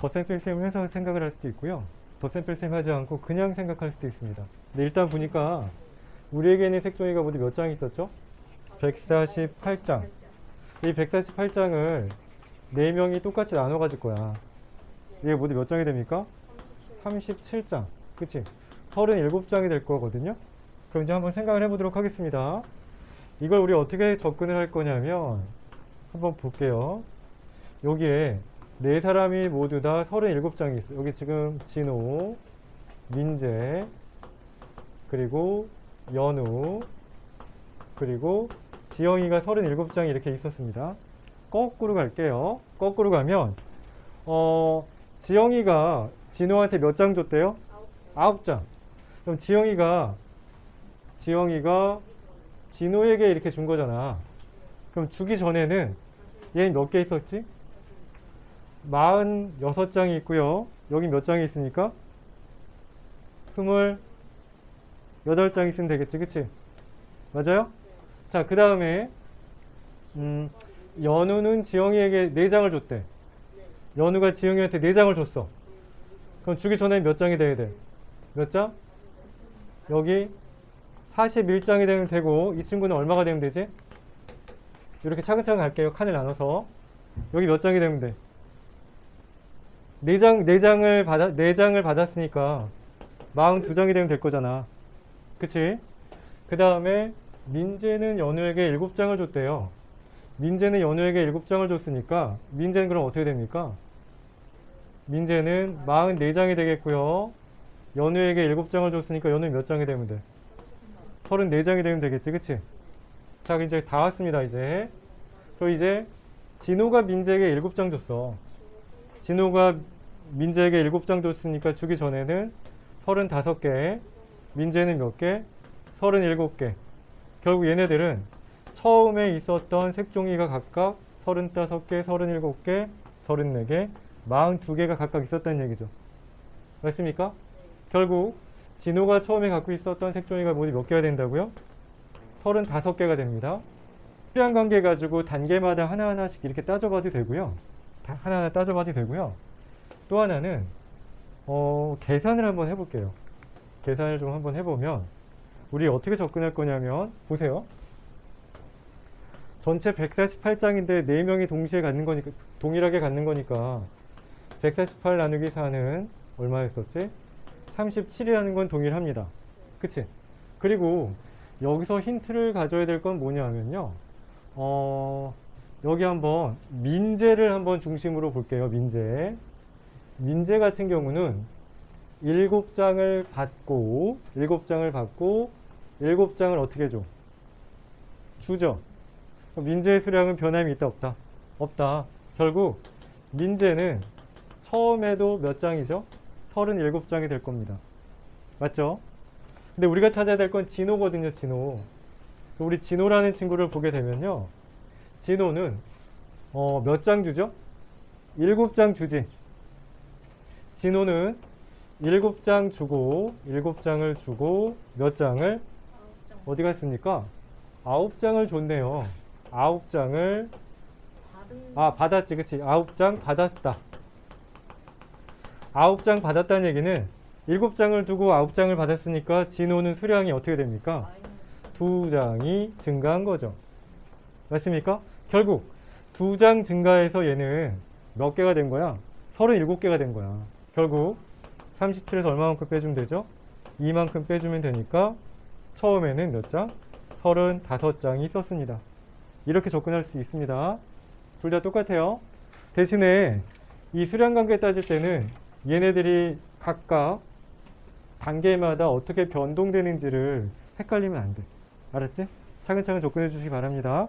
덧셈 뺄셈을 해서 생각을 할 수도 있고요. 덧셈 뺄셈 하지 않고 그냥 생각할 수도 있습니다. 근데 일단 보니까 우리에게는 색종이가 모두 몇 장 있었죠? 148장. 이 148장을 4명이 똑같이 나눠 가질 거야. 이게 모두 몇 장이 됩니까? 37장. 그치? 37장이 될 거거든요. 그럼 이제 한번 생각을 해보도록 하겠습니다. 이걸 우리 어떻게 접근을 할 거냐면, 한번 볼게요. 여기에 네 사람이 모두 다 37장이 있어요. 여기 지금 진호, 민재, 그리고 연우, 그리고 지영이가 37장이 이렇게 있었습니다. 거꾸로 갈게요. 거꾸로 가면, 어, 지영이가 진호한테 몇 장 줬대요? 아홉 장. 그럼 지영이가, 지영이가 진호에게 이렇게 준 거잖아. 그럼 주기 전에는 얘는 몇 개 있었지? 46장이 있고요. 여기 몇 장이 있습니까? 28장 있으면 되겠지, 그치? 맞아요? 자, 그 다음에, 음, 연우는 지영이에게 4장을 줬대. 연우가 지영이한테 4장을 줬어. 그럼 주기 전에 몇 장이 돼야 돼? 몇 장? 여기 41장이 되면 되고, 이 친구는 얼마가 되면 되지? 이렇게 차근차근 갈게요. 칸을 나눠서. 여기 몇 장이 되면 돼? 네 장, 네 장을 받아, 네 장을 받았으니까 42장이 되면 될 거잖아. 그치? 그 다음에 민재는 연우에게 일곱 장을 줬대요. 민재는 연우에게 일곱 장을 줬으니까 민재는 그럼 어떻게 됩니까? 민재는 44장이 되겠고요. 연우에게 일곱 장을 줬으니까 연우는 몇 장이 되면 돼? 34장이 되면 되겠지, 그치? 자, 이제 다 왔습니다, 이제. 그럼 이제 진호가 민재에게 일곱 장 줬어. 진호가 민재에게 일곱 장 줬으니까 주기 전에는 35개, 민재는 몇 개? 37개. 결국 얘네들은 처음에 있었던 색종이가 각각 35개, 37개, 34개, 42개가 각각 있었다는 얘기죠. 맞습니까? 결국 진호가 처음에 갖고 있었던 색종이가 모두 몇 개가 된다고요? 35개가 됩니다. 수량 관계 가지고 단계마다 하나하나씩 이렇게 따져봐도 되고요. 다 하나하나 따져봐도 되고요. 또 하나는 어, 계산을 한번 해볼게요. 계산을 좀 한번 해보면 우리 어떻게 접근할 거냐면 보세요. 전체 148장인데 4명이 동시에 갖는 거니까 동일하게 갖는 거니까 148 나누기 4는 얼마였었지? 37이라는 건 동일합니다. 그치? 그리고 여기서 힌트를 가져야 될 건 뭐냐면요. 어, 여기 한번 민재를 한번 중심으로 볼게요. 민재. 민재 같은 경우는 일곱 장을 받고 일곱 장을 받고 일곱 장을 어떻게 줘? 주죠. 민재의 수량은 변함이 있다 없다? 없다. 결국 민재는 처음에도 몇 장이죠? 37장이 될 겁니다. 맞죠? 근데 우리가 찾아야 될 건 진호거든요, 진호. 우리 진호라는 친구를 보게 되면요. 진호는 어, 몇 장 주죠? 일곱 장 주지. 진호는 일곱 장 주고 일곱 장을 주고 몇 장을 어디 갔습니까? 아홉 장을 줬네요. 아홉 장을 받은 아 받았지, 그치? 아홉 장 받았다. 아홉 장 받았다는 얘기는 일곱 장을 두고 아홉 장을 받았으니까 진호는 수량이 어떻게 됩니까? 두 장이 증가한 거죠. 맞습니까? 결국 두 장 증가해서 얘는 몇 개가 된 거야? 37개가 된 거야. 결국 37에서 얼마만큼 빼주면 되죠? 이만큼 빼주면 되니까 처음에는 몇 장? 35장이 있었습니다. 이렇게 접근할 수 있습니다. 둘 다 똑같아요. 대신에 이 수량 관계 따질 때는 얘네들이 각각 단계마다 어떻게 변동되는지를 헷갈리면 안 돼. 알았지? 차근차근 접근해 주시기 바랍니다.